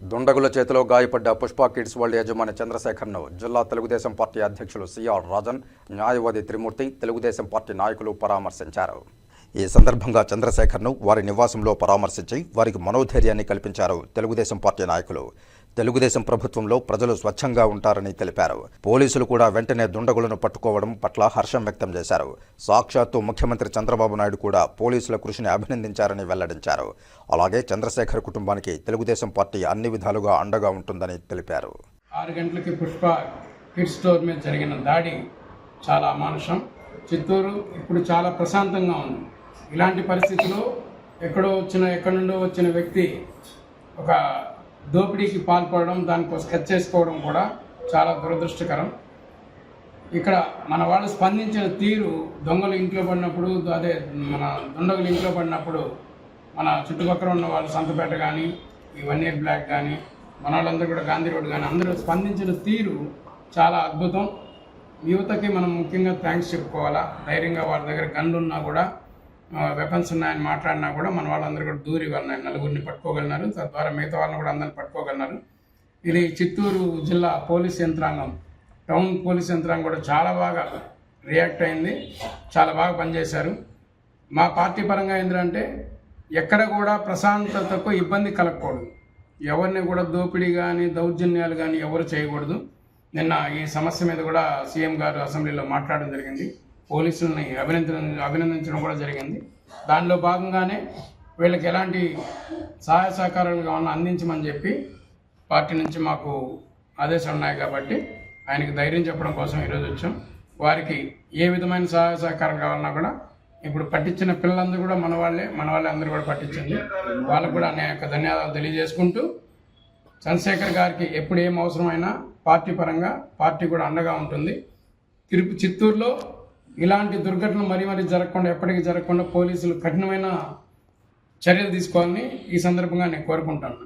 దుండగుల చేతిలో గాయపడ్డ Pushpa kids world యజమాని చంద్రశేఖర్ను జిల్లా తెలుగుదేశం పార్టీ అధ్యక్షులు సిఆర్ రాజన్ న్యాయవాది త్రిమూర్తి తెలుగుదేశం పార్టీ నాయకులు పరామర్శించారు. ఈ సందర్భంగా చంద్రశేఖర్ను వారి నివాసంలో పరామర్శించి వారికి మనోధైర్యాన్ని కల్పించారు తెలుగుదేశం పార్టీ నాయకులు. తెలుగుదేశం ప్రభుత్వంలో ప్రజలు స్వచ్ఛంగా ఉంటారని తెలిపారు. పోలీసులు కూడా వెంటనే దుండగులను పట్టుకోవడం పట్ల హర్షం వ్యక్తం చేశారు. సాక్షాత్తు ముఖ్యమంత్రి చంద్రబాబు నాయుడు కూడా పోలీసుల కృషిని అభినందించారని వెల్లడించారు. అలాగే చంద్రశేఖర్ కుటుంబానికి తెలుగుదేశం పార్టీ అన్ని విధాలుగా అండగా ఉంటుందని తెలిపారు. ఆరు గంటలకి పుష్ప కిడ్ స్టోర్ మీద జరిగిన దాడి చాలా అమానుషం. చిత్తూరు ఇప్పుడు చాలా ప్రశాంతంగా ఉంది. ఇలాంటి పరిస్థితిలో ఎక్కడో వచ్చిన ఎక్కడి నుండో వచ్చిన వ్యక్తి ఒక దోపిడీకి పాల్పడడం దానికి స్కెచ్ చేసుకోవడం కూడా చాలా దురదృష్టకరం. ఇక్కడ మన వాళ్ళు స్పందించిన తీరు దొంగలు ఇంట్లో పడినప్పుడు అదే మన దుండగులు ఇంట్లో పడినప్పుడు మన చుట్టుపక్కల ఉన్న వాళ్ళు సంతపేట కానీ ఈ వన్ ఇయర్ బ్లాక్ కానీ మన వాళ్ళందరూ కూడా గాంధీ రోడ్ కానీ అందరూ స్పందించిన తీరు చాలా అద్భుతం. యువతకి మనం ముఖ్యంగా థ్యాంక్స్ చెప్పుకోవాలా? ధైర్యంగా వాళ్ళ దగ్గర గన్లు ఉన్నా కూడా వెపన్స్ ఉన్నాయని మాట్లాడినా కూడా మన వాళ్ళందరూ కూడా దూరి వాళ్ళని నలుగురిని పట్టుకోగలిగినారు. తద్వారా మిగతా వాళ్ళని కూడా అందరిని పట్టుకోగలిగినారు. ఇది చిత్తూరు జిల్లా పోలీస్ యంత్రాంగం. టౌన్ పోలీస్ యంత్రాంగం కూడా చాలా బాగా రియాక్ట్ అయింది. చాలా బాగా పనిచేశారు. మా పార్టీ పరంగా ఏంటంటే ఎక్కడ కూడా ప్రశాంతతకు ఇబ్బంది కలగకూడదు. ఎవరిని కూడా దోపిడీ కానీ దౌర్జన్యాలు కానీ ఎవరు చేయకూడదు. నిన్న ఈ సమస్య మీద కూడా సీఎం గారు అసెంబ్లీలో మాట్లాడడం జరిగింది. పోలీసులని అభినందన అభినందించడం కూడా జరిగింది. దానిలో భాగంగానే వీళ్ళకి ఎలాంటి సహాయ సహకారాలు కావాలన్నా అందించమని చెప్పి పార్టీ నుంచి మాకు ఆదేశాలు ఉన్నాయి కాబట్టి ఆయనకి ధైర్యం చెప్పడం కోసం ఈరోజు వచ్చాం. వారికి ఏ విధమైన సహాయ సహకారం కావాలన్నా కూడా ఇప్పుడు పట్టించిన పిల్లలందరూ కూడా మన వాళ్ళే మన వాళ్ళే అందరూ కూడా పట్టించింది. వాళ్ళకు కూడా నా యొక్క ధన్యవాదాలు తెలియజేసుకుంటూ చంద్రశేఖర్ గారికి ఎప్పుడు ఏం అవసరమైనా పార్టీ పరంగా పార్టీ కూడా అండగా ఉంటుంది. తిరుపు చిత్తూరులో ఇలాంటి దుర్ఘటనలు మరీ మరీ జరగకుండా ఎప్పటికీ జరగకుండా పోలీసులు కఠినమైన చర్యలు తీసుకోవాలని ఈ సందర్భంగా నేను కోరుకుంటాను.